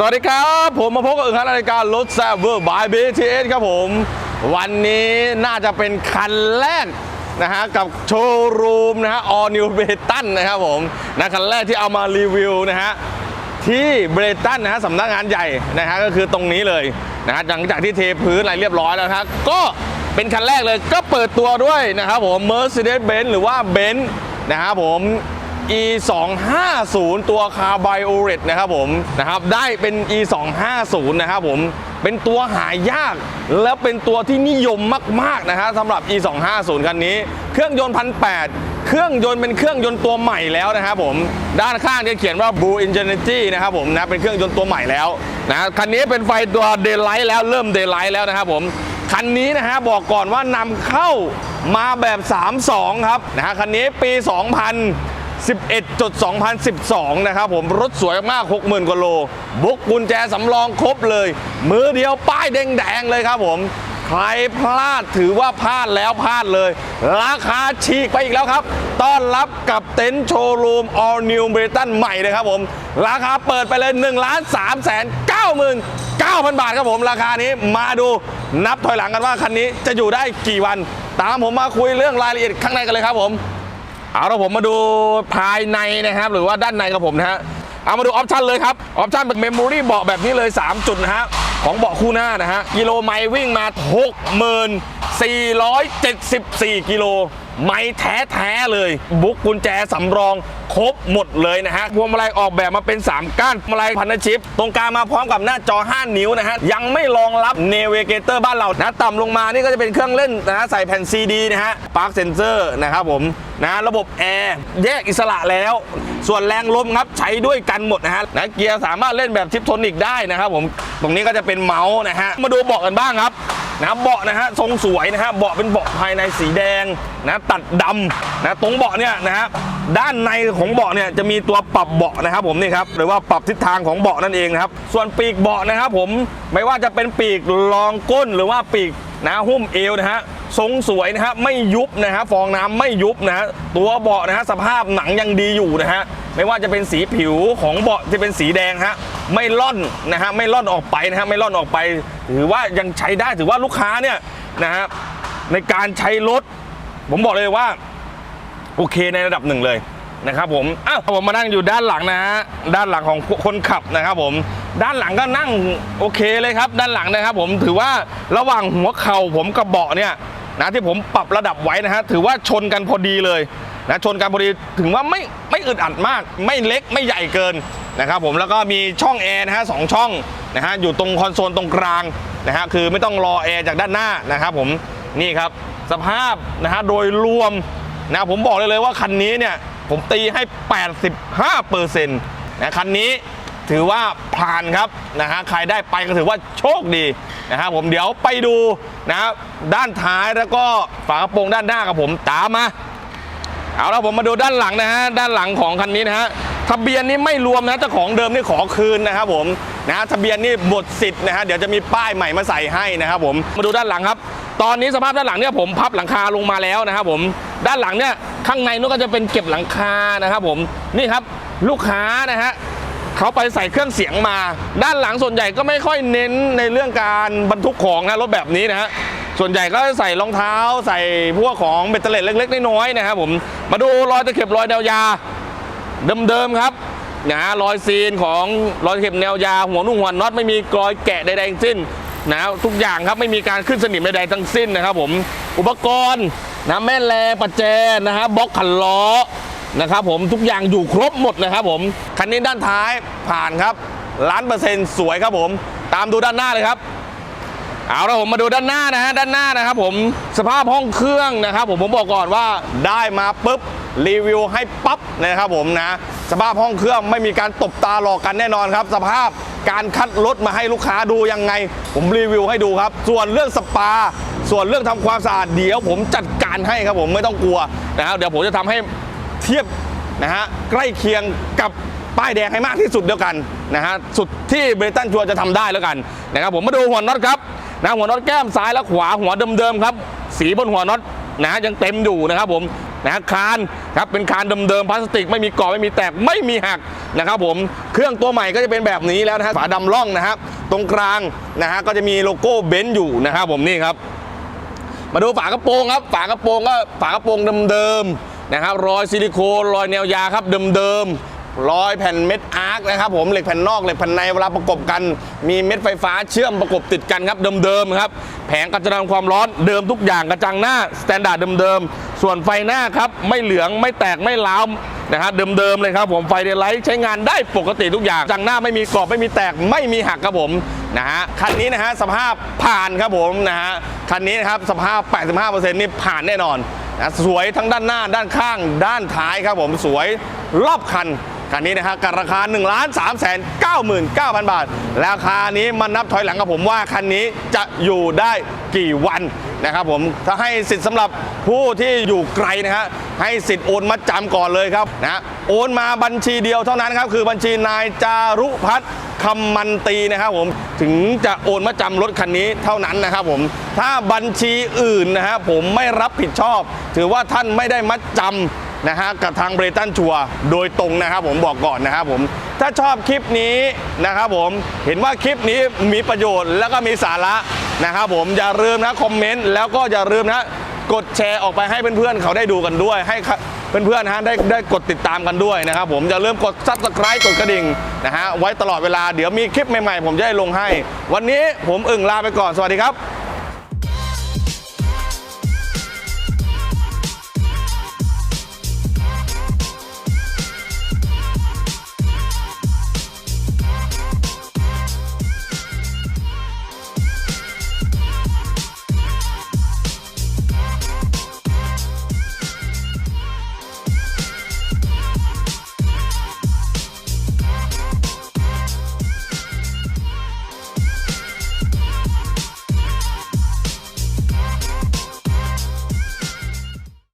สวัสดีครับ ผมมาพบกับอึ่งคันรายการรถแซ่บเวอร์บาย BTS ครับผม วันนี้น่าจะเป็นคันแรกนะฮะกับโชว์รูมนะฮะ All New b r e t o n นะครับผมนะคันแรกที่เอามารีวิวนะฮะที่เบรตันนะฮะสำนักงานใหญ่นะฮะก็คือตรงนี้เลยนะฮะหลังจากที่เทพื้นอะไรเรียบร้อยแล้วนะครับก็ เป็นคันแรกเลยก็เปิดตัวด้วยนะครับผม Mercedes-Benz หรือว่า Benz นะครับผม e 2 5 0ตัวคาร์ไบโอเรตนะครับผมนะครับได้เป็น e 2 5 0นะครับผมเป็นตัวหายาก แล้วเป็นตัวที่นิยมมากๆนะฮะสำหรับ e 2 5 0คันนี้ เครื่องยนต์พันแเครื่องยนต์เป็นเครื่องยนต์ตัวใหม่แล้วนะครับผมด้านข้างจะเขียนว่า Blue Ingenuity นะครับผมนะเป็นเครื่องยนต์ตัวใหม่แล้วนะคันนี้เป็นไฟตัว Daylight แล้วเริ่ม Daylight แล้วนะครับผม คันนี้นะฮะบอกก่อนว่านำเข้ามาแบบ 3.2 ครับนะฮะคันนี้ปี 2000 11.2012 นะครับผมรถสวยมาก 60,000กว่าโลบุกกุญแจสำรองครบเลย มือเดียวป้ายแดงๆเลยครับผม ใครพลาดถือว่าพลาดแล้วพลาดเลย ราคาฉีกไปอีกแล้วครับ ต้อนรับกับเต็นท์โชว์รูม All New b r i t a n ใหม่เลยครับผม ราคาเปิดไปเลย1ล้าน3แสน9 9,000บาทครับผมราคานี้มาดูนับถอยหลังกันว่าคันนี้จะอยู่ได้กี่วัน ตามผมมาคุยเรื่องรายละเอียดข้างในกันเลยครับผมเอาละผมมาดูภายในนะครับ หรือว่าด้านในกับผมนะฮะเอามาดูออปชันเลยครับออปชันเป็นเมมโมรี่เบาะแบบนี้เลย 3 จุดนะฮะ ของเบาะคู่หน้านะฮะ กิโลไมล์วิ่งมา 6474 กิโลไม้แท้ๆเลย บุกกุญแจสำรองครบหมดเลยนะฮะพวงมาลัยออกแบบมาเป็น 3 ก้านมาลัยพันธชิป ตรงกลางมาพร้อมกับหน้าจอ 5 นิ้วนะฮะ ยังไม่รองรับเนเวเกเตอร์บ้านเรานะต่ำลงมานี่ก็จะเป็นเครื่องเล่นนะฮะใส่แผ่นซีดีนะฮะปาร์คเซนเซอร์นะครับผม นะระบบแอร์แยกอิสระแล้ว ส่วนแรงลมครับใช้ด้วยกันหมดนะฮะนะเกียร์สามารถเล่นแบบชิปโทนิกได้นะครับผมตรงนี้ก็จะเป็นเมาส์นะฮะมาดูเบาะกันบ้างครับนะเบาะนะฮะทรงสวยนะฮะเบาะเป็นเบาะภายในสีแดงนะตัดดำนะตรงเบาะเนี่ยนะฮะด้านในของเบาะเนี่ยจะมีตัวปรับเบาะนะครับผมนี่ครับหรือว่าปรับทิศทางของเบาะนั่นเองนะครับส่วนปีกเบาะนะครับผมไม่ว่าจะเป็นปีกรองก้นหรือว่าปีกนะหุ้มเอวนะฮะ ทรงสวยนะฮะไม่ยุบนะฮะฟองน้ำไม่ยุบนะะตัวเบาะนะฮะสภาพหนังยังดีอยู่นะฮะไม่ว่าจะเป็นสีผิวของเบาะจะเป็นสีแดงฮะไม่ล่อนนะฮะไม่ล่อนออกไปนะฮะไม่ล่อนออกไป ถือว่ายังใช้ได้ถือว่าลูกค้าเนี่ยนะฮะในการใช้รถ ผมบอกเลยว่า โอเคในระดับหนึ่งเลยนะครับผมอ้าวผมมานั่งอยู่ด้านหลังนะฮะด้านหลังของคนขับนะครับผมด้านหลังก็นั่งโอเคเลยครับ ด้านหลังนะครับผมถือว่าระหว่างหัวเข่าผมกับเบาะเนี่ย นะที่ผมปรับระดับไว้นะฮะถือว่าชนกันพอดีเลยนะชนกันพอดีถึงว่าไม่ไม่อึดอัดมาก ไม่เล็กไม่ใหญ่เกินนะครับผมแล้วก็มีช่องแอร์นะฮะสองช่องนะฮะอยู่ตรงคอนโซลตรงกลางนะฮะคือไม่ต้องรอแอร์จากด้านหน้านะครับผมนี่ครับสภาพนะฮะโดยรวมนะผมบอกเลยเลยว่าคันนี้เนี่ยผมตีให้ 85เปอร์เซ็นต์นะคันนี้ ถือว่าผ่านครับนะฮะใครได้ไปก็ถือว่าโชคดีนะครับผมเดี๋ยวไปดูนะครับด้านท้ายแล้วก็ฝากระโปรงด้านหน้ากับผมตามมาเอาแล้วผมมาดูด้านหลังนะฮะด้านหลังของคันนี้นะฮะทะเบียนนี้ไม่รวมนะเจ้าของเดิมนี่ขอคืนนะครับผมนะฮะทะเบียนนี่หมดสิทธิ์นะฮะเดี๋ยวจะมีป้ายใหม่มาใส่ให้นะครับผมมาดูด้านหลังครับ ตอนนี้สภาพด้านหลังเนี่ยผมพับหลังคาลงมาแล้วนะครับผมด้านหลังเนี่ยข้างในนู้นก็จะเป็นเก็บหลังคานะครับผมนี่ครับลูกค้านะฮะ เขาไปใส่เครื่องเสียงมา ด้านหลังส่วนใหญ่ก็ไม่ค่อยเน้นในเรื่องการบรรทุกของนะรถแบบนี้นะฮะส่วนใหญ่ก็ใส่รองเท้าใส่พวกของเบตเตอร์เล็ดเล็ก ๆ น้อยๆนะครับผมมาดูรอยตะเข็บรอยแนวยาเดิมๆครับนะรอยซีนของรอยตะเข็บแนวยาหัวนุ่งหัวน็อตไม่มีกรอยแกะใดๆทั้งสิ้นนะทุกอย่างครับไม่มีการขึ้นสนิมใดๆทั้งสิ้นนะครับผมอุปกรณ์นะแม่แรงปัจแจนะฮะบล็อกขันล้อ นะครับผมทุกอย่างอยู่ครบหมดนะครับผม คันนี้ด้านท้ายผ่านครับล้านเปอร์เซ็นต์สวยครับผม ตามดูด้านหน้าเลยครับเอาละผมมาดูด้านหน้านะฮะด้านหน้านะครับผมสภาพห้องเครื่องนะครับ ผมผมบอกก่อนว่าได้มาปุ๊บรีวิวให้ปั๊บนะครับผมนะ สภาพห้องเครื่องไม่มีการตบตาหลอกกันแน่นอนครับ สภาพการคัดรถมาให้ลูกค้าดูยังไง ผมรีวิวให้ดูครับ ส่วนเรื่องสปา ส่วนเรื่องทำความสะอาดเดี๋ยว ผมจัดการให้ครับผมไม่ต้องกลัวนะครับเดี๋ยวผมจะทำให้ เทียบนะฮะใกล้เคียงกับป้ายแดงให้มากที่สุดเดียวกันนะฮะสุดที่เบรตันชัวจะทำได้แล้วกันนะครับผมมาดูหัวน็อตครับนะหัวน็อตแก้มซ้ายและขวาหัวเดิมๆครับ สีบนหัวน็อตนะฮะยังเต็มอยู่นะครับผมนะฮะคานครับเป็นคานเดิมๆพลาสติกไม่มีกรอไม่มีแตกไม่มีหักนะครับผมเครื่องตัวใหม่ก็จะเป็นแบบนี้แล้วนะฮะฝาดำล่องนะครับตรงกลางนะฮะก็จะมีโลโก้เบนซ์อยู่นะครับผมนี่ครับ มาดูฝากระโปรงครับ ฝากระโปรงก็ฝากระโปรงเดิมๆ นะครับรอยซิลิโคนรอยแนวยาครับเดิมๆรอยแผ่นเม็ดอาร์คนะครับผมเหล็กแผ่นนอกเหล็กแผ่นในเวลาประกบกัน มีเม็ดไฟฟ้าเชื่อมประกบติดกันครับเดิมๆครับแผงกระจายความร้อนเดิมทุกอย่างกระจังหน้าสแตนดาร์ดเดิมๆส่วนไฟหน้าครับไม่เหลืองไม่แตกไม่ล้าวนะครับเดิมๆเลยครับผมไฟเดลไลท์ใช้งานได้ปกติทุกอย่างจังหน้าไม่มีกรอบไม่มีแตกไม่มีหักครับผมนะฮะคันนี้นะฮะสภาพผ่านครับผมนะฮะคันนี้นะครับสภาพ 85%นี่ผ่านแน่นอน นะสวยทั้งด้านหน้าด้านข้าง ด้านท้ายครับผมสวยรอบคัน คันนี้นะฮะกับราคา1 3 9 9 0 0 0 บาท ราคานี้มันนับถอยหลังกับผมว่าคันนี้จะอยู่ได้กี่วันนะครับผมถ้าให้สิทธิ์สำหรับผู้ที่อยู่ไกลนะฮะให้สิทธิ์โอนมัดจำก่อนเลยครับนะโอนมาบัญชีเดียวเท่านั้นครับคือบัญชีนายจารุพัฒน์คำมันตีนะครับผมถึงจะโอนมาจำรถคันนี้เท่านั้นนะครับผมถ้าบัญชีอื่นนะฮะผมไม่รับผิดชอบ ถือว่าท่านไม่ได้มัดจำ นะฮะกับทางเบรตันชัวร์โดยตรงนะครับผมบอกก่อนนะครับผมถ้าชอบคลิปนี้นะครับผมเห็นว่าคลิปนี้มีประโยชน์แล้วก็มีสาระนะครับผมอย่าลืมนะคอมเมนต์แล้วก็อย่าลืมนะกดแชร์ออกไปให้เพื่อนๆเขาได้ดูกันด้วย ให้เพื่อนๆนะฮะได้ได้กดติดตามกันด้วยนะครับผมอย่าลืมกดซับสไครต์กดกระดิ่งนะฮะไว้ตลอดเวลาเดี๋ยวมีคลิปใหม่ๆ ผมจะได้ลงให้ วันนี้ผมอึ่งลาไปก่อนสวัสดีครับ